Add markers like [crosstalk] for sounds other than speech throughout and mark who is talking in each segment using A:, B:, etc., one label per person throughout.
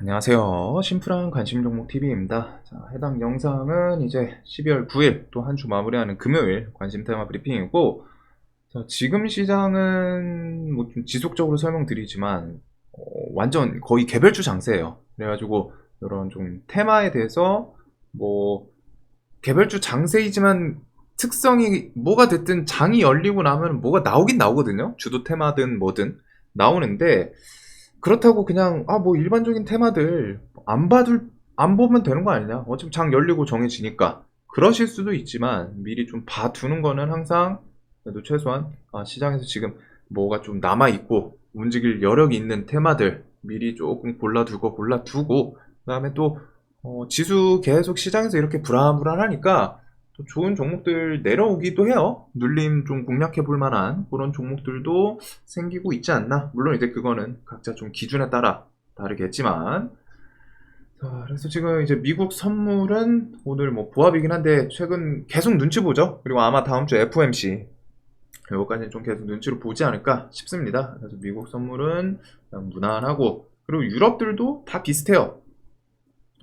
A: 안녕하세요. 심플한 관심 종목 TV입니다. 자, 해당 영상은 이제 12월 9일 또 한 주 마무리하는 금요일 관심 테마 브리핑이고, 자, 지금 시장은 뭐 좀 지속적으로 설명드리지만, 어, 완전 거의 개별주 장세예요. 그래가지고 이런 좀 테마에 대해서 뭐 개별주 장세이지만 특성이 뭐가 됐든 장이 열리고 나면 뭐가 나오긴 나오거든요. 주도 테마든 뭐든 나오는데 그렇다고 그냥 아 뭐 일반적인 테마들 안 봐둘 안 보면 되는 거 아니냐? 어차피 장 열리고 정해지니까 그러실 수도 있지만 미리 좀 봐두는 거는 항상 그래도 최소한 아, 시장에서 지금 뭐가 좀 남아 있고 움직일 여력이 있는 테마들 미리 조금 골라두고 골라두고 그 다음에 또 어, 지수 계속 시장에서 이렇게 불안불안하니까 또 좋은 종목들 내려오기도 해요. 눌림 좀 공략해 볼 만한 그런 종목들도 생기고 있지 않나. 물론 이제 그거는 각자 좀 기준에 따라 다르겠지만. 자, 그래서 지금 이제 미국 선물은 오늘 뭐 보합이긴 한데 최근 계속 눈치 보죠. 그리고 아마 다음 주 FOMC 요거까지는 좀 계속 눈치로 보지 않을까 싶습니다. 그래서 미국 선물은 무난하고 그리고 유럽들도 다 비슷해요.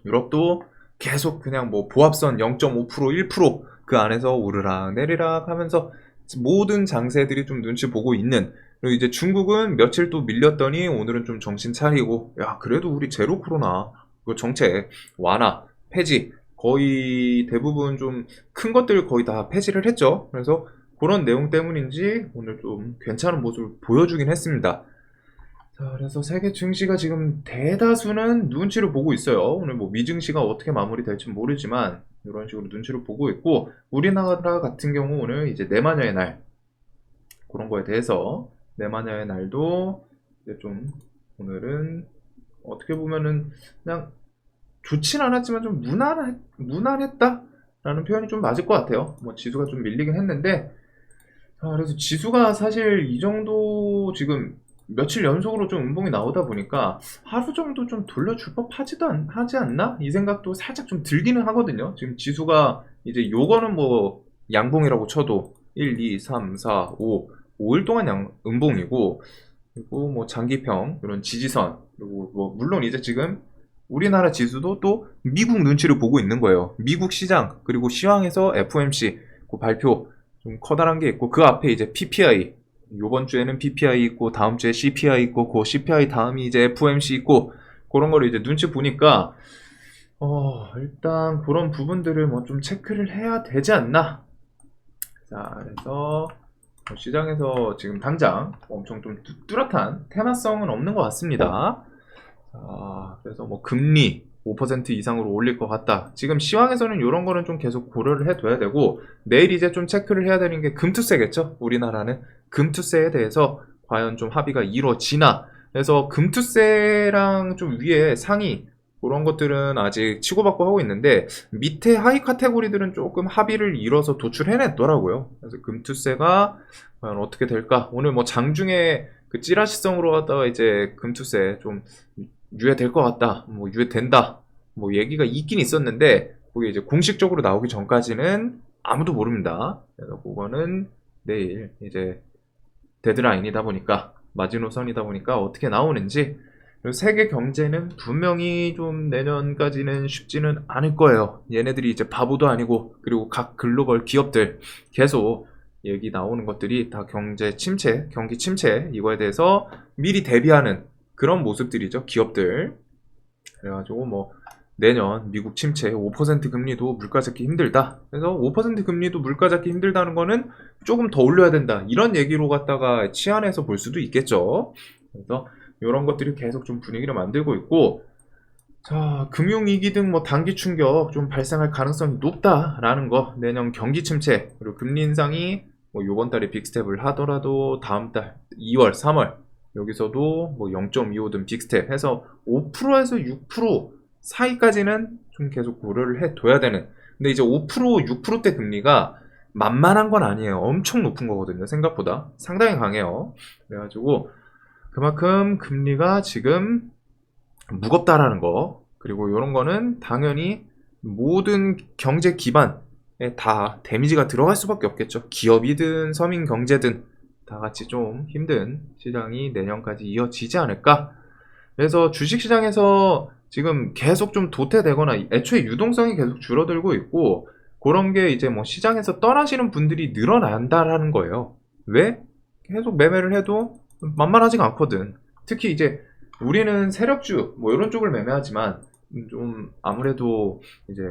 A: 유럽도 계속 그냥 뭐 보합선 0.5% 1%그 안에서 오르락 내리락 하면서 모든 장세들이 좀 눈치 보고 있는 그리고 이제 중국은 며칠 또 밀렸더니 오늘은 좀 정신 차리고 야 그래도 우리 제로 코로나 그 정책 완화 폐지 거의 대부분 좀 큰 것들 거의 다 폐지를 했죠. 그래서 그런 내용 때문인지 오늘 좀 괜찮은 모습을 보여주긴 했습니다. 자, 그래서 세계 증시가 지금 대다수는 눈치를 보고 있어요. 오늘 뭐 미증시가 어떻게 마무리될지 모르지만 이런 식으로 눈치를 보고 있고 우리나라 같은 경우 오늘 이제 내마녀의 날 그런 거에 대해서 내마녀의 날도 이제 좀 오늘은 어떻게 보면은 그냥 좋진 않았지만 좀 무난 무난했다라는 표현이 좀 맞을 것 같아요. 뭐 지수가 좀 밀리긴 했는데 자, 그래서 지수가 사실 이 정도 지금 며칠 연속으로 좀 음봉이 나오다 보니까 하루 정도 좀 돌려줄 법하지도 않, 하지 않나? 이 생각도 살짝 좀 들기는 하거든요. 지금 지수가 이제 요거는 뭐 양봉이라고 쳐도 1, 2, 3, 4, 5, 5일 동안 양, 음봉이고 그리고 뭐 장기평 이런 지지선 그리고 뭐 물론 이제 지금 우리나라 지수도 또 미국 눈치를 보고 있는 거예요. 미국 시장 그리고 시황에서 FOMC 그 발표 좀 커다란 게 있고 그 앞에 이제 PPI 요번 주에는 PPI 있고 다음 주에 CPI 있고 그 CPI 다음이 이제 FOMC 있고 그런 거를 이제 눈치 보니까 어 일단 그런 부분들을 뭐 좀 체크를 해야 되지 않나? 자 그래서 뭐 시장에서 지금 당장 엄청 좀 뚜- 뚜렷한 테마성은 없는 것 같습니다. 자 그래서 뭐 금리 5% 이상으로 올릴 것 같다. 지금 시황에서는 이런 거는 좀 계속 고려를 해둬야 되고 내일 이제 좀 체크를 해야 되는 게 금투세겠죠? 우리나라는. 금투세에 대해서 과연 좀 합의가 이루어지나? 그래서 금투세랑 좀 위에 상위 그런 것들은 아직 치고받고 하고 있는데 밑에 하위 카테고리들은 조금 합의를 이뤄서 도출해냈더라고요. 그래서 금투세가 과연 어떻게 될까? 오늘 뭐 장중에 그 찌라시성으로 하다가 이제 금투세 좀 유예될 것 같다 뭐 유예된다 뭐 얘기가 있긴 있었는데 그게 이제 공식적으로 나오기 전까지는 아무도 모릅니다 그래서 그거는 내일 이제 데드라인이다 보니까 마지노선이다 보니까 어떻게 나오는지 그리고 세계 경제는 분명히 좀 내년까지는 쉽지는 않을 거예요. 얘네들이 이제 바보도 아니고 그리고 각 글로벌 기업들 계속 얘기 나오는 것들이 다 경제 침체, 경기 침체 이거에 대해서 미리 대비하는 그런 모습들이죠. 기업들. 그래가지고 뭐 내년 미국 침체 5% 금리도 물가 잡기 힘들다. 그래서 5% 금리도 물가 잡기 힘들다는 거는 조금 더 올려야 된다. 이런 얘기로 갖다가 치안해서 볼 수도 있겠죠. 그래서 이런 것들이 계속 좀 분위기를 만들고 있고, 자, 금융위기 등 뭐 단기 충격 좀 발생할 가능성이 높다라는 거, 내년 경기 침체, 그리고 금리 인상이 뭐 요번 달에 빅스텝을 하더라도 다음 달 2월, 3월, 여기서도 뭐 0.25든 빅스텝 해서 5%에서 6% 사이까지는 좀 계속 고려를 해둬야 되는. 근데 이제 5%, 6%대 금리가 만만한 건 아니에요. 엄청 높은 거거든요. 생각보다. 상당히 강해요. 그래가지고 그만큼 금리가 지금 무겁다라는 거. 그리고 이런 거는 당연히 모든 경제 기반에 다 데미지가 들어갈 수밖에 없겠죠. 기업이든 서민 경제든 다 같이 좀 힘든 시장이 내년까지 이어지지 않을까. 그래서 주식시장에서 지금 계속 좀 도태되거나 애초에 유동성이 계속 줄어들고 있고 그런 게 이제 뭐 시장에서 떠나시는 분들이 늘어난다라는 거예요. 왜? 계속 매매를 해도 만만하지가 않거든. 특히 이제 우리는 세력주 뭐 이런 쪽을 매매하지만 좀 아무래도 이제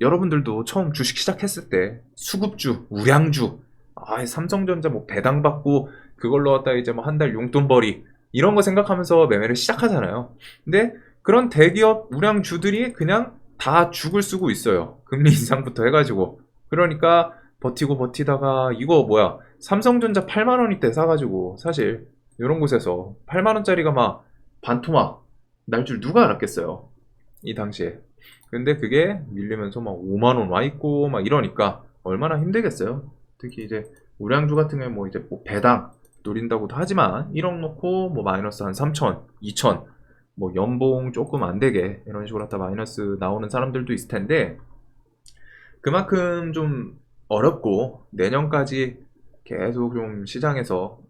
A: 여러분들도 처음 주식 시작했을 때 수급주, 우량주, 아 삼성전자 뭐 배당 받고 그걸로 갖다 이제 뭐 한 달 용돈벌이 이런 거 생각하면서 매매를 시작하잖아요. 근데 그런 대기업 우량주들이 그냥 다 죽을 쓰고 있어요. 금리 [laughs] 인상부터 해가지고. 그러니까 버티고 버티다가 이거 뭐야 삼성전자 8만 원일 때 사가지고 사실 이런 곳에서 8만 원짜리가 막 반토막 날 줄 누가 알았겠어요. 이 당시에. 근데 그게 밀리면서 막 5만 원 와 있고 막 이러니까 얼마나 힘들겠어요. 특히 이제 우량주 같은 경우에 뭐 이제 뭐 배당 노린다고도 하지만 1억 놓고 뭐 마이너스 한 3천, 2천 뭐 연봉 조금 안 되게 이런 식으로 갖다 마이너스 나오는 사람들도 있을 텐데 그만큼 좀 어렵고 내년까지 계속 좀 시장에서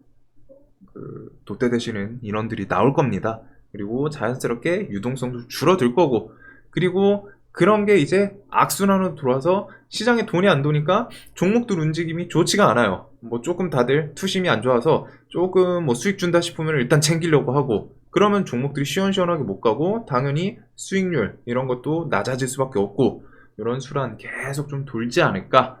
A: 그 도태되시는 인원들이 나올 겁니다. 그리고 자연스럽게 유동성도 줄어들 거고 그리고 그런 게 이제 악순환으로 들어와서 시장에 돈이 안 도니까 종목들 움직임이 좋지가 않아요. 뭐 조금 다들 투심이 안 좋아서 조금 뭐 수익 준다 싶으면 일단 챙기려고 하고 그러면 종목들이 시원시원하게 못 가고 당연히 수익률 이런 것도 낮아질 수밖에 없고 이런 수란 계속 좀 돌지 않을까.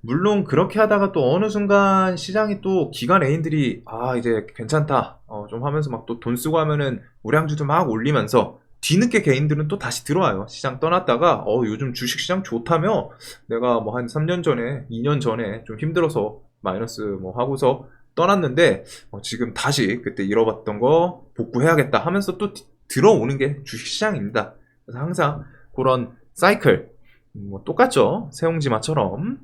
A: 물론 그렇게 하다가 또 어느 순간 시장이 또 기관 애인들이 아 이제 괜찮다 어, 좀 하면서 막 또 돈 쓰고 하면은 우량주도 막 올리면서 뒤늦게 개인들은 또 다시 들어와요. 시장 떠났다가 어 요즘 주식시장 좋다며 내가 뭐 한 3년 전에 2년 전에 좀 힘들어서 마이너스 뭐 하고서 떠났는데 어, 지금 다시 그때 잃어봤던 거 복구해야겠다 하면서 또 디- 들어오는 게 주식시장입니다. 그래서 항상 그런 사이클 음, 뭐 똑같죠. 세옹지마처럼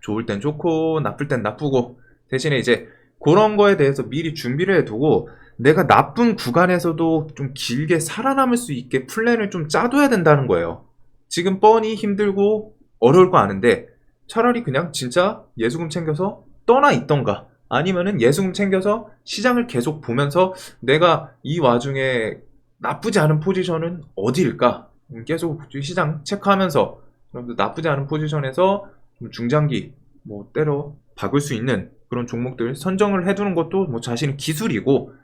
A: 좋을 땐 좋고 나쁠 땐 나쁘고 대신에 이제 그런 거에 대해서 미리 준비를 해두고 내가 나쁜 구간에서도 좀 길게 살아남을 수 있게 플랜을 좀 짜둬야 된다는 거예요. 지금 뻔히 힘들고 어려울 거 아는데 차라리 그냥 진짜 예수금 챙겨서 떠나 있던가 아니면은 예수금 챙겨서 시장을 계속 보면서 내가 이 와중에 나쁘지 않은 포지션은 어디일까? 음, 계속 시장 체크하면서 나쁘지 않은 포지션에서 좀 중장기 뭐 때려 박을 수 있는 그런 종목들 선정을 해두는 것도 뭐 자신의 기술이고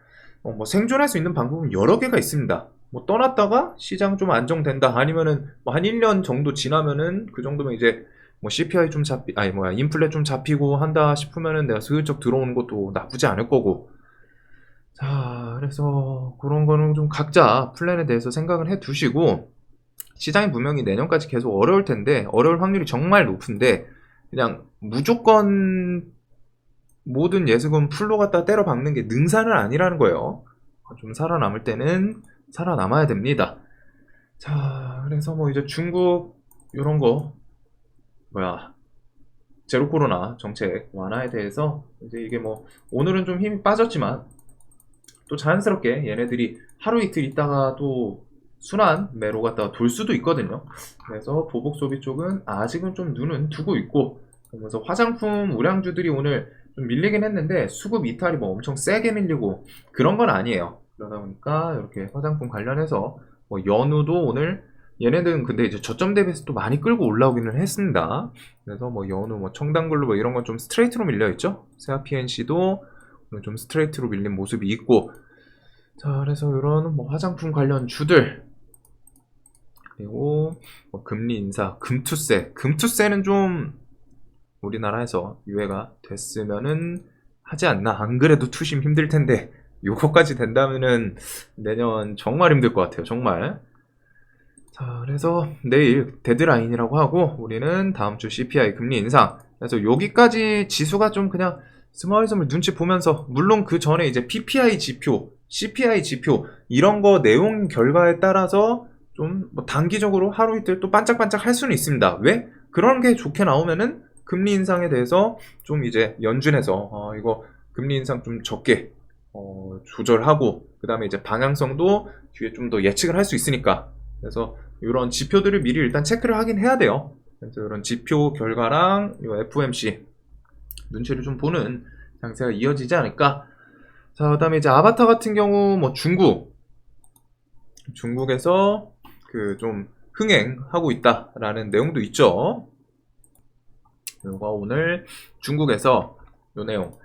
A: 어, 뭐 생존할 수 있는 방법은 여러 개가 있습니다. 뭐 떠났다가 시장 좀 안정된다 아니면은 뭐 한 1년 정도 지나면은 그 정도면 이제 뭐 CPI 좀 잡히 아니 뭐야 인플레 좀 잡히고 한다 싶으면은 내가 슬쩍 들어오는 것도 나쁘지 않을 거고 자 그래서 그런 거는 좀 각자 플랜에 대해서 생각을 해 두시고 시장이 분명히 내년까지 계속 어려울 텐데 어려울 확률이 정말 높은데 그냥 무조건 모든 예수금 풀로 갖다 때려 박는 게 능사는 아니라는 거예요. 좀 살아남을 때는 살아남아야 됩니다. 자, 그래서 뭐 이제 중국 이런 거 뭐야 제로 코로나 정책 완화에 대해서 이제 이게 뭐 오늘은 좀 힘이 빠졌지만 또 자연스럽게 얘네들이 하루 이틀 있다가 또 순환 매로 갖다가 돌 수도 있거든요. 그래서 보복 소비 쪽은 아직은 좀 눈은 두고 있고 그러면서 화장품 우량주들이 오늘 좀 밀리긴 했는데 수급 이탈이 뭐 엄청 세게 밀리고 그런 건 아니에요. 그러다 보니까 이렇게 화장품 관련해서 뭐 연우도 오늘 얘네들은 근데 이제 저점 대비해서 또 많이 끌고 올라오기는 했습니다. 그래서 뭐 연우, 뭐 청담글로 뭐 이런 건 좀 스트레이트로 밀려 있죠. 세아 PNC도 오늘 좀 스트레이트로 밀린 모습이 있고 자 그래서 이런 뭐 화장품 관련 주들 그리고 뭐 금리 인사, 금투세, 금투세는 좀 우리나라에서 유예가 됐으면은 하지 않나. 안 그래도 투심 힘들 텐데 요거까지 된다면은 내년 정말 힘들 것 같아요. 정말. 자, 그래서 내일 데드라인이라고 하고 우리는 다음 주 CPI 금리 인상. 그래서 여기까지 지수가 좀 그냥 스멀스멀 눈치 보면서 물론 그 전에 이제 PPI 지표, CPI 지표 이런 거 내용 결과에 따라서 좀 뭐 단기적으로 하루 이틀 또 반짝반짝 할 수는 있습니다. 왜? 그런 게 좋게 나오면은 금리 인상에 대해서 좀 이제 연준해서 어, 이거 금리 인상 좀 적게 어, 조절하고 그 다음에 이제 방향성도 뒤에 좀 더 예측을 할 수 있으니까 그래서 이런 지표들을 미리 일단 체크를 하긴 해야 돼요. 그래서 이런 지표 결과랑 이 FOMC 눈치를 좀 보는 장세가 이어지지 않을까. 자, 그 다음에 이제 아바타 같은 경우 뭐 중국 중국에서 그 좀 흥행하고 있다라는 내용도 있죠. 그리고 오늘 중국에서 요 내용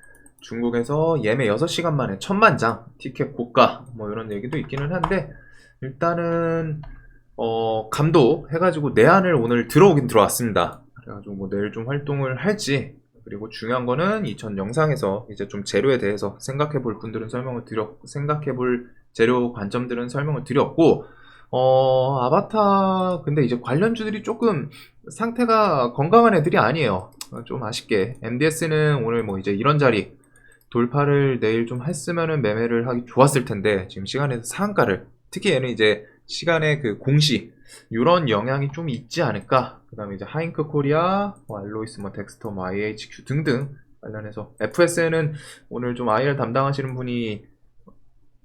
A: 중국에서 예매 6시간 만에 천만 장 티켓 고가 뭐 이런 얘기도 있기는 한데 일단은 어 감독 해가지고 내한을 오늘 들어오긴 들어왔습니다. 그래가지고 뭐 내일 좀 활동을 할지 그리고 중요한 거는 이전 영상에서 이제 좀 재료에 대해서 생각해 볼 분들은 설명을 드렸 생각해 볼 재료 관점들은 설명을 드렸고 어 아바타 근데 이제 관련주들이 조금 상태가 건강한 애들이 아니에요. 어, 좀 아쉽게 MDS는 오늘 뭐 이제 이런 자리 돌파를 내일 좀 했으면은 매매를 하기 좋았을 텐데 지금 시간에서 상한가를 특히 얘는 이제 시간의 그 공시 이런 영향이 좀 있지 않을까. 그 다음에 이제 하잉크 코리아, 뭐 알로이스, 뭐 덱스터, 뭐 IHQ 등등 관련해서 FSN은 오늘 좀 IR 담당하시는 분이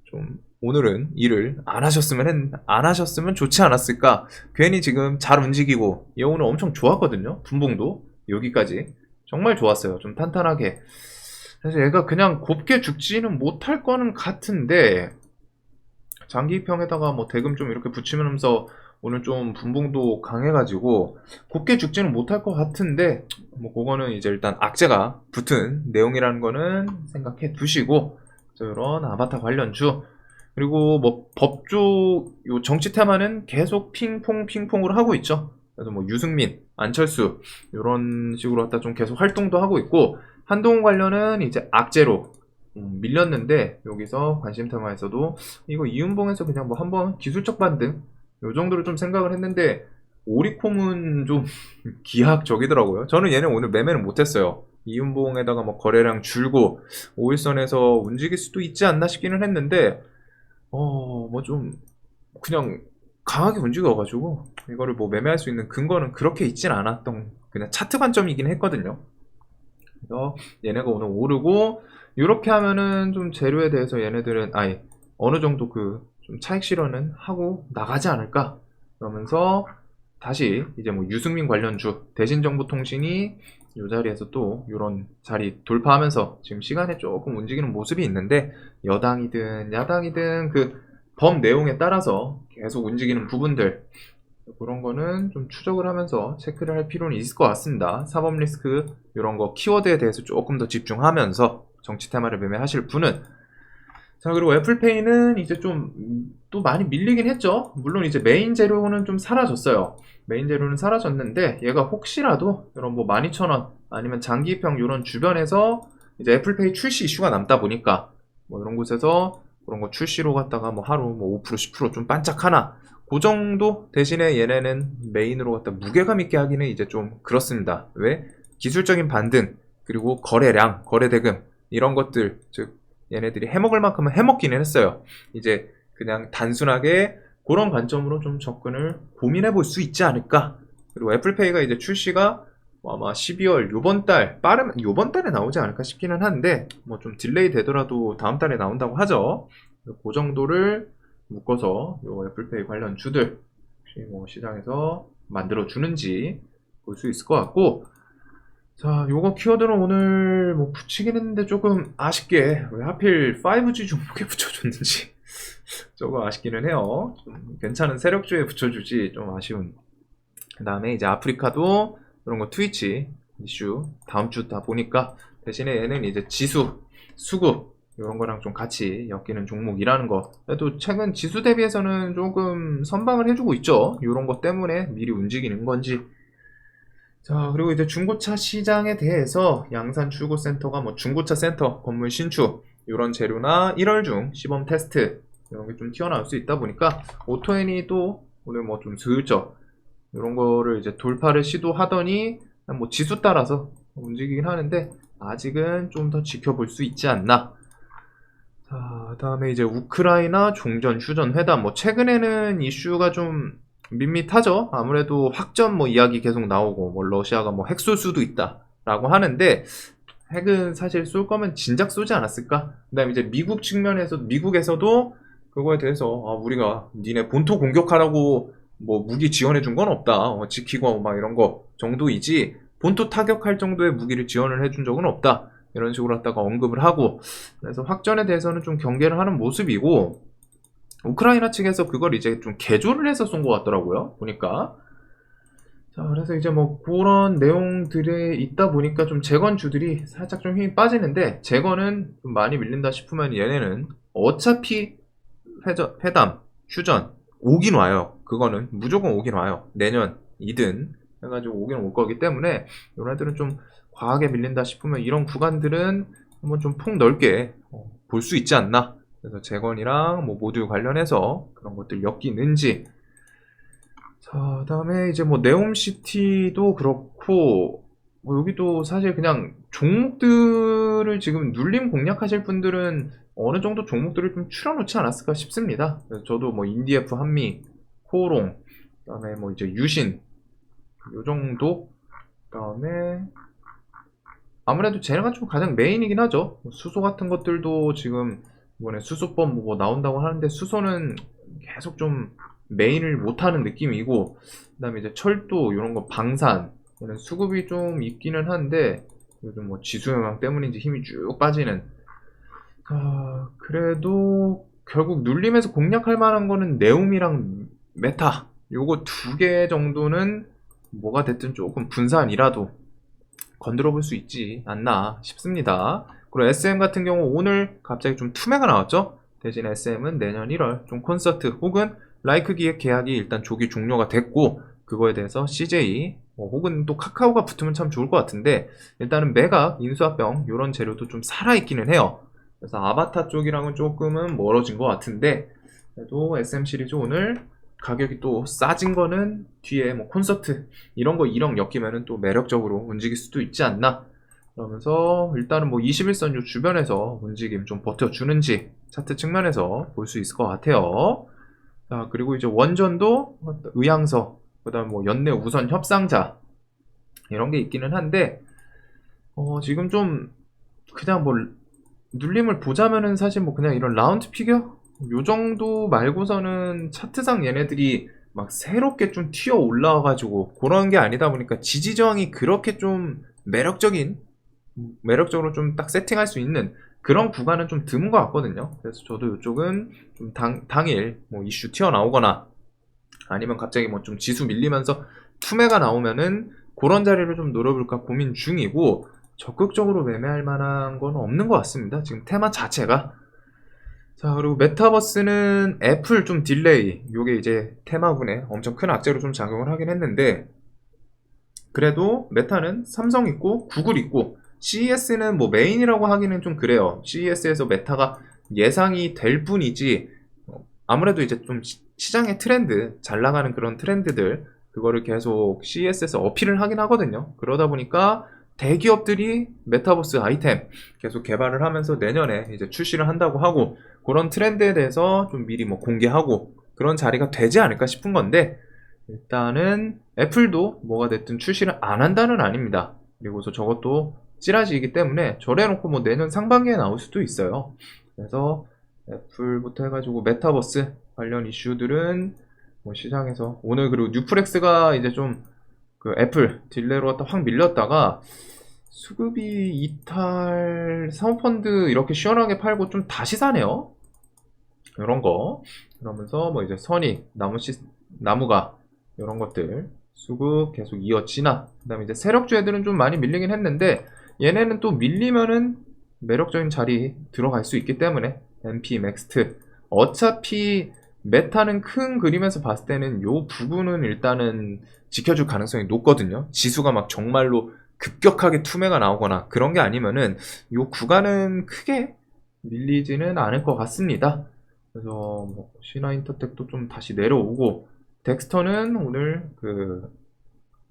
A: 좀 오늘은 일을 안 하셨으면 했, 안 하셨으면 좋지 않았을까. 괜히 지금 잘 움직이고 얘 오늘 엄청 좋았거든요. 분봉도 여기까지 정말 좋았어요. 좀 탄탄하게. 그래서 얘가 그냥 곱게 죽지는 못할 거는 같은데 장기평에다가 뭐 대금 좀 이렇게 붙이면서 오늘 좀 분봉도 강해가지고 곱게 죽지는 못할 것 같은데 뭐 그거는 이제 일단 악재가 붙은 내용이라는 거는 생각해 두시고 이런 아바타 관련주 그리고 뭐 법조 요 정치 테마는 계속 핑퐁 핑퐁으로 하고 있죠. 그래서 뭐 유승민, 안철수 이런 식으로 갖다 좀 계속 활동도 하고 있고 한동훈 관련은 이제 악재로 음, 밀렸는데 여기서 관심 테마에서도 이거 이윤봉에서 그냥 뭐 한번 기술적 반등 요 정도로 좀 생각을 했는데 오리콤은 좀 [laughs] 기하학적이더라고요. 저는 얘는 오늘 매매는 못했어요. 이윤봉에다가 뭐 거래량 줄고 5일선에서 움직일 수도 있지 않나 싶기는 했는데 어 뭐 좀 그냥 강하게 움직여가지고 이거를 뭐 매매할 수 있는 근거는 그렇게 있진 않았던 그냥 차트 관점이긴 했거든요. 그래서 얘네가 오늘 오르고 이렇게 하면은 좀 재료에 대해서 얘네들은 아예 어느 정도 그 좀 차익 실현은 하고 나가지 않을까 그러면서 다시 이제 뭐 유승민 관련주 대신정보통신이 이 자리에서 또 이런 자리 돌파하면서 지금 시간에 조금 움직이는 모습이 있는데 여당이든 야당이든 그범 내용에 따라서 계속 움직이는 부분들 그런 거는 좀 추적을 하면서 체크를 할 필요는 있을 것 같습니다. 사법 리스크 이런 거 키워드에 대해서 조금 더 집중하면서 정치 테마를 매매하실 분은 자 그리고 애플페이는 이제 좀 또 많이 밀리긴 했죠. 물론 이제 메인 재료는 좀 사라졌어요. 메인 재료는 사라졌는데 얘가 혹시라도 이런 뭐 12,000원 아니면 장기평 이런 주변에서 이제 애플페이 출시 이슈가 남다 보니까 뭐 이런 곳에서 그런 거 출시로 갔다가 뭐 하루 뭐 5% 10%좀 반짝하나 그 정도 대신에 얘네는 메인으로 갖다 무게감 있게 하기는 이제 좀 그렇습니다. 왜? 기술적인 반등 그리고 거래량, 거래 대금 이런 것들 즉 얘네들이 해먹을 만큼은 해먹기는 했어요. 이제 그냥 단순하게 그런 관점으로 좀 접근을 고민해 볼 수 있지 않을까. 그리고 애플페이가 이제 출시가 뭐 아마 12월 요번 달 빠르면 요번 달에 나오지 않을까 싶기는 한데 뭐 좀 딜레이 되더라도 다음 달에 나온다고 하죠. 그 정도를 묶어서 요 애플페이 관련 주들 혹시 뭐 시장에서 만들어 주는지 볼 수 있을 것 같고 자 요거 키워드는 오늘 뭐 붙이긴 했는데 조금 아쉽게 왜 하필 5G 종목에 [laughs] 붙여줬는지 조금 아쉽기는 해요. 좀 괜찮은 세력주에 붙여주지 좀 아쉬운. 그 다음에 이제 아프리카도 그런 거 트위치 이슈 다음 주 다 보니까 대신에 얘는 이제 지수, 수급 이런 거랑 좀 같이 엮이는 종목이라는 거. 그래도 최근 지수 대비해서는 조금 선방을 해주고 있죠. 이런 것 때문에 미리 움직이는 건지. 자, 그리고 이제 중고차 시장에 대해서 양산 출고센터가 뭐 중고차 센터, 건물 신축, 이런 재료나 1월 중 시범 테스트 이런 게 좀 튀어나올 수 있다 보니까 오토앤이 또 오늘 뭐좀 슬쩍 이런 거를 이제 돌파를 시도하더니 뭐 지수 따라서 움직이긴 하는데 아직은 좀 더 지켜볼 수 있지 않나. 자, 다음에 이제 우크라이나 종전 휴전 회담 뭐 최근에는 이슈가 좀 밋밋하죠. 아무래도 확전 뭐 이야기 계속 나오고 뭐 러시아가 뭐 핵 쏠 수도 있다라고 하는데 핵은 사실 쏠 거면 진작 쏘지 않았을까? 그다음에 이제 미국 측면에서 미국에서도 그거에 대해서 아, 우리가 니네 본토 공격하라고 뭐 무기 지원해 준 건 없다. 어, 지키고 막 이런 거 정도이지 본토 타격할 정도의 무기를 지원을 해준 적은 없다. 이런 식으로 갖다가 언급을 하고 그래서 확전에 대해서는 좀 경계를 하는 모습이고 우크라이나 측에서 그걸 이제 좀 개조를 해서 쏜 것 같더라고요. 보니까. 자, 그래서 이제 뭐 그런 내용들이 있다 보니까 좀 재건주들이 살짝 좀 힘이 빠지는데 재건은 좀 많이 밀린다 싶으면 얘네는 어차피 회전, 회담, 휴전 오긴 와요. 그거는 무조건 오긴 와요. 내년이든 해가지고 오긴 올 거기 때문에 이런 애들은 좀 과하게 밀린다 싶으면 이런 구간들은 한번 좀 폭 넓게 어, 볼수 있지 않나. 그래서 재건이랑 뭐 모듈 관련해서 그런 것들 엮이는지. 자, 다음에 이제 뭐 네옴시티도 그렇고 뭐 여기도 사실 그냥 종목들을 지금 눌림 공략하실 분들은 어느 정도 종목들을 좀 추려놓지 않았을까 싶습니다. 저도 뭐 인디에프 한미, 코오롱, 그다음에 뭐 이제 유신 요 정도 그다음에 아무래도 쟤네가 좀 가장 메인이긴 하죠. 뭐 수소 같은 것들도 지금 이번에 수소법 뭐 나온다고 하는데 수소는 계속 좀 메인을 못하는 느낌이고 그 다음에 이제 철도 이런 거 방산 얘는 수급이 좀 있기는 한데 요즘 뭐 지수 영향 때문인지 힘이 쭉 빠지는 아 그래도 결국 눌림에서 공략할 만한 거는 네옴이랑 메타 요거 두 개 정도는 뭐가 됐든 조금 분산이라도 건드려 볼 수 있지 않나 싶습니다. 그리고 SM 같은 경우 오늘 갑자기 좀 투매가 나왔죠? 대신 SM은 내년 1월 좀 콘서트 혹은 라이크 기획 계약이 일단 조기 종료가 됐고 그거에 대해서 CJ 뭐 혹은 또 카카오가 붙으면 참 좋을 것 같은데 일단은 매각, 인수합병 이런 재료도 좀 살아있기는 해요. 그래서 아바타 쪽이랑은 조금은 멀어진 것 같은데 그래도 SM 시리즈 오늘 가격이 또 싸진 거는 뒤에 뭐 콘서트 이런 거 1억 엮이면은 또 매력적으로 움직일 수도 있지 않나 그러면서 일단은 뭐 21선 요 주변에서 움직임 좀 버텨주는지 차트 측면에서 볼 수 있을 것 같아요. 자 그리고 이제 원전도 의향서 그 다음 뭐 연내 우선 협상자 이런 게 있기는 한데 어 지금 좀 그냥 뭐 눌림을 보자면은 사실 뭐 그냥 이런 라운드 피겨? 요 정도 말고서는 차트상 얘네들이 막 새롭게 좀 튀어 올라와가지고 그런 게 아니다 보니까 지지 저항이 그렇게 좀 매력적인 매력적으로 좀 딱 세팅할 수 있는 그런 구간은 좀 드문 것 같거든요. 그래서 저도 이쪽은 좀 당, 당일 뭐 이슈 튀어나오거나 아니면 갑자기 뭐 좀 지수 밀리면서 투매가 나오면은 그런 자리를 좀 노려볼까 고민 중이고 적극적으로 매매할 만한 건 없는 것 같습니다. 지금 테마 자체가 자, 그리고 메타버스는 애플 좀 딜레이. 요게 이제 테마군에 엄청 큰 악재로 좀 작용을 하긴 했는데, 그래도 메타는 삼성 있고, 구글 있고, CES는 뭐 메인이라고 하기는 좀 그래요. CES에서 메타가 예상이 될 뿐이지, 어, 아무래도 이제 좀 시- 시장의 트렌드, 잘 나가는 그런 트렌드들, 그거를 계속 CES에서 어필을 하긴 하거든요. 그러다 보니까 대기업들이 메타버스 아이템 계속 개발을 하면서 내년에 이제 출시를 한다고 하고, 그런 트렌드에 대해서 좀 미리 뭐 공개하고 그런 자리가 되지 않을까 싶은 건데 일단은 애플도 뭐가 됐든 출시를 안 한다는 아닙니다. 그리고서 저것도 찌라시이기 때문에 저래놓고 뭐 내년 상반기에 나올 수도 있어요. 그래서 애플부터 해가지고 메타버스 관련 이슈들은 뭐 시장에서 오늘 그리고 뉴플렉스가 이제 좀 그 애플 딜레로 갖다 확 밀렸다가 수급이 이탈 사모펀드 이렇게 시원하게 팔고 좀 다시 사네요. 이런 거 그러면서 뭐 이제 선익 나무 시 나무가 이런 것들 수급 계속 이어지나 그다음에 이제 세력주 애들은 좀 많이 밀리긴 했는데 얘네는 또 밀리면은 매력적인 자리 들어갈 수 있기 때문에 MP 맥스트 어차피 메타는 큰 그림에서 봤을 때는 요 부분은 일단은 지켜줄 가능성이 높거든요 지수가 막 정말로 급격하게 투매가 나오거나 그런 게 아니면은 요 구간은 크게 밀리지는 않을 것 같습니다. 그래서 뭐 시나 인터텍도 좀 다시 내려오고 덱스터는 오늘 그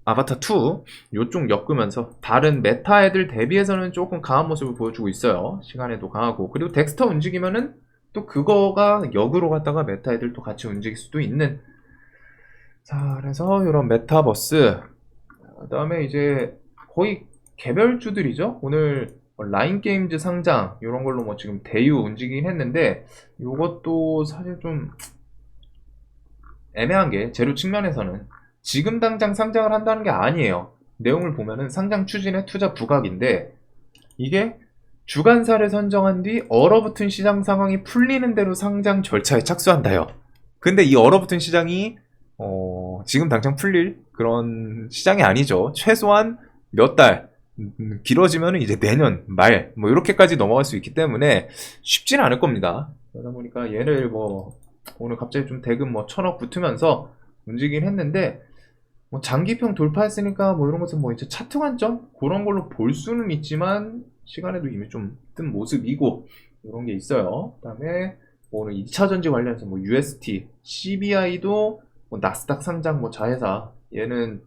A: 아바타 2 요쪽 엮으면서 다른 메타 애들 대비해서는 조금 강한 모습을 보여주고 있어요. 시간에도 강하고 그리고 덱스터 움직이면은 또 그거가 역으로 갔다가 메타 애들 또 같이 움직일 수도 있는 자 그래서 이런 메타버스 그 다음에 이제 거의 개별주들이죠. 오늘 뭐 라인 게임즈 상장 이런 걸로 뭐 지금 대유 움직이긴 했는데 이것도 사실 좀 애매한 게 재료 측면에서는 지금 당장 상장을 한다는 게 아니에요. 내용을 보면은 상장 추진의 투자 부각인데 이게 주간사를 선정한 뒤 얼어붙은 시장 상황이 풀리는 대로 상장 절차에 착수한다요. 근데 이 얼어붙은 시장이 어, 지금 당장 풀릴 그런 시장이 아니죠. 최소한 몇 달, 음, 길어지면 이제 내년 말, 뭐, 이렇게까지 넘어갈 수 있기 때문에 쉽지는 않을 겁니다. 그러다 보니까 얘를 뭐, 오늘 갑자기 좀 대금 뭐, 천억 붙으면서 움직이긴 했는데, 뭐, 장기평 돌파했으니까 뭐, 이런 것은 뭐, 이제 차트 관점? 그런 걸로 볼 수는 있지만, 시간에도 이미 좀 뜬 모습이고, 이런 게 있어요. 그 다음에, 뭐 오늘 2차 전지 관련해서 뭐, UST, CBI도 뭐 나스닥 상장 뭐 자회사 얘는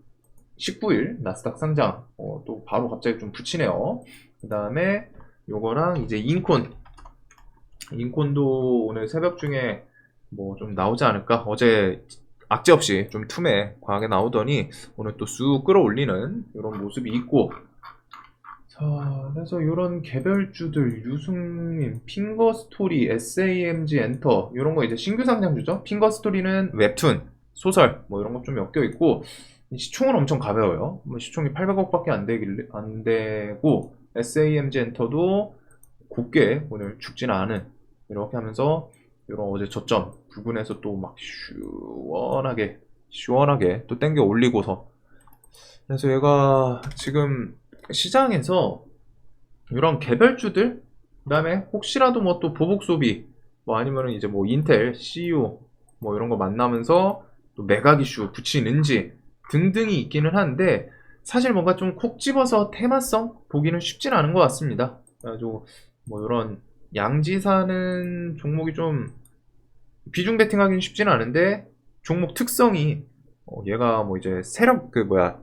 A: 19일 나스닥 상장 어, 또 바로 갑자기 좀 붙이네요. 그 다음에 요거랑 이제 인콘 인콘도 오늘 새벽 중에 뭐 좀 나오지 않을까 어제 악재 없이 좀 툼에 과하게 나오더니 오늘 또 쑥 끌어올리는 이런 모습이 있고 자 그래서 이런 개별주들 유승민 핑거스토리 SAMG 엔터 이런 거 이제 신규 상장주죠 핑거스토리는 웹툰 소설 뭐 이런 거 좀 엮여 있고 시총은 엄청 가벼워요. 뭐 시총이 800억밖에 안 되길래 안 되고 SAMG 엔터도 곱게 오늘 죽지는 않은 이렇게 하면서 이런 어제 저점 부근에서 또 막 시원하게 시원하게 또 땡겨 올리고서 그래서 얘가 지금 시장에서 이런 개별주들 그다음에 혹시라도 뭐 또 보복 소비 뭐 아니면은 이제 뭐 인텔 CEO 뭐 이런 거 만나면서 또 매각 이슈 붙이는지 등등이 있기는 한데 사실 뭔가 좀 콕 집어서 테마성 보기는 쉽진 않은 것 같습니다. 그래가지고 뭐 이런 양지사는 종목이 좀 비중 베팅하기는 쉽지는 않은데 종목 특성이 어, 얘가 뭐 이제 세력 그 뭐야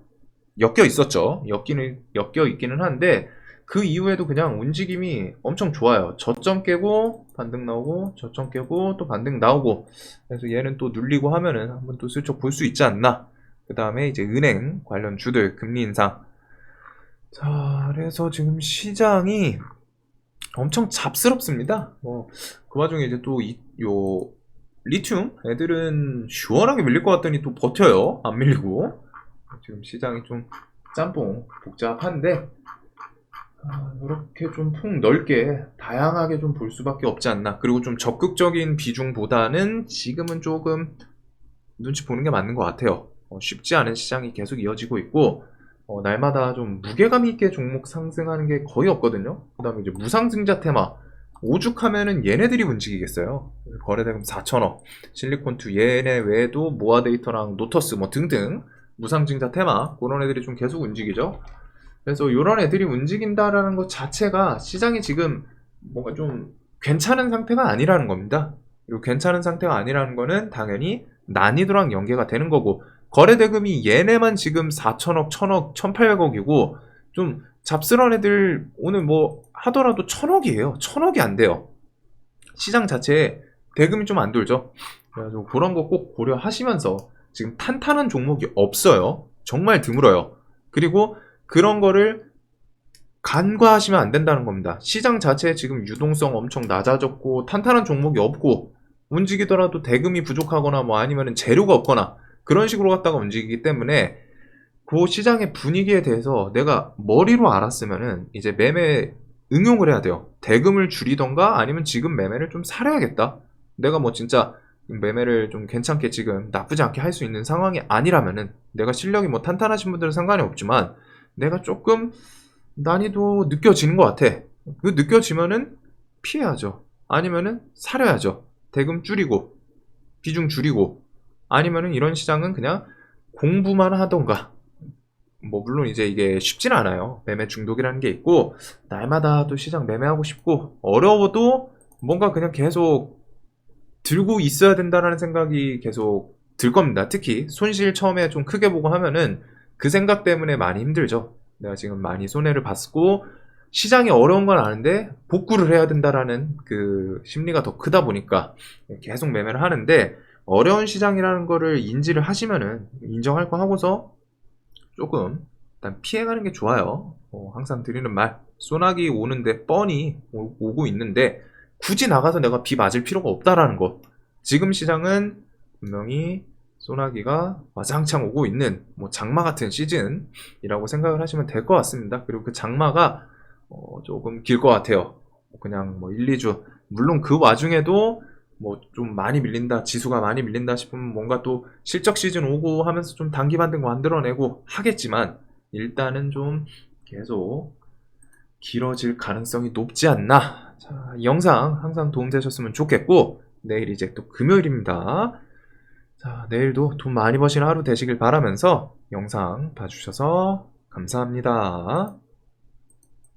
A: 엮여 있었죠. 엮이는 엮여 있기는 한데 그 이후에도 그냥 움직임이 엄청 좋아요. 저점 깨고 반등 나오고 저점 깨고 또 반등 나오고 그래서 얘는 또 눌리고 하면은 한번 또 슬쩍 볼 수 있지 않나. 그 다음에 이제 은행 관련 주들 금리 인상. 자, 그래서 지금 시장이 엄청 잡스럽습니다. 뭐 그 와중에 이제 또 이 요 리튬 애들은 시원하게 밀릴 것 같더니 또 버텨요. 안 밀리고. 지금 시장이 좀 짬뽕 복잡한데 아, 이렇게 좀 폭 넓게 다양하게 좀 볼 수밖에 없지 않나. 그리고 좀 적극적인 비중보다는 지금은 조금 눈치 보는 게 맞는 것 같아요. 어, 쉽지 않은 시장이 계속 이어지고 있고 어, 날마다 좀 무게감 있게 종목 상승하는 게 거의 없거든요. 그 다음에 이제 무상증자 테마 오죽하면은 얘네들이 움직이겠어요. 거래대금 4천억, 실리콘2 얘네 외에도 모아데이터랑 노터스 뭐 등등 무상증자 테마 그런 애들이 좀 계속 움직이죠. 그래서 이런 애들이 움직인다라는 것 자체가 시장이 지금 뭔가 좀 괜찮은 상태가 아니라는 겁니다. 그리고 괜찮은 상태가 아니라는 거는 당연히 난이도랑 연계가 되는 거고 거래대금이 얘네만 지금 4천억, 1천억, 1,800억이고 좀 잡스러운 애들 오늘 뭐 하더라도 1천억이에요. 1천억이 안 돼요. 시장 자체에 대금이 좀 안 돌죠. 그래서 그런 거 꼭 고려하시면서 지금 탄탄한 종목이 없어요. 정말 드물어요. 그리고 그런 거를 간과하시면 안 된다는 겁니다. 시장 자체에 지금 유동성 엄청 낮아졌고 탄탄한 종목이 없고 움직이더라도 대금이 부족하거나 뭐 아니면 재료가 없거나 그런 식으로 갔다가 움직이기 때문에 그 시장의 분위기에 대해서 내가 머리로 알았으면은 이제 매매 응용을 해야 돼요. 대금을 줄이던가 아니면 지금 매매를 좀 사려야겠다. 내가 뭐 진짜 매매를 좀 괜찮게 지금 나쁘지 않게 할 수 있는 상황이 아니라면은 내가 실력이 뭐 탄탄하신 분들은 상관이 없지만 내가 조금 난이도 느껴지는 것 같아. 그 느껴지면은 피해야죠. 아니면은 사려야죠. 대금 줄이고 비중 줄이고 아니면은 이런 시장은 그냥 공부만 하던가 뭐 물론 이제 이게 쉽진 않아요. 매매 중독이라는 게 있고 날마다 또 시장 매매하고 싶고 어려워도 뭔가 그냥 계속 들고 있어야 된다라는 생각이 계속 들 겁니다. 특히 손실 처음에 좀 크게 보고 하면은 그 생각 때문에 많이 힘들죠. 내가 지금 많이 손해를 봤고 시장이 어려운 건 아는데 복구를 해야 된다라는 그 심리가 더 크다 보니까 계속 매매를 하는데 어려운 시장이라는 거를 인지를 하시면은 인정할 거 하고서 조금 일단 피해가는 게 좋아요. 어, 항상 드리는 말 소나기 오는데 뻔히 오- 오고 있는데 굳이 나가서 내가 비 맞을 필요가 없다라는 거. 지금 시장은 분명히 소나기가 와장창 오고 있는 뭐 장마 같은 시즌이라고 생각을 하시면 될 것 같습니다. 그리고 그 장마가 어, 조금 길 것 같아요. 그냥 뭐 1, 2주. 물론 그 와중에도 뭐 좀 많이 밀린다, 지수가 많이 밀린다 싶으면 뭔가 또 실적 시즌 오고 하면서 좀 단기 반등 만들어내고 하겠지만 일단은 좀 계속 길어질 가능성이 높지 않나. 자, 이 영상 항상 도움되셨으면 좋겠고 내일 이제 또 금요일입니다. 자, 내일도 돈 많이 버시는 하루 되시길 바라면서 영상 봐주셔서 감사합니다.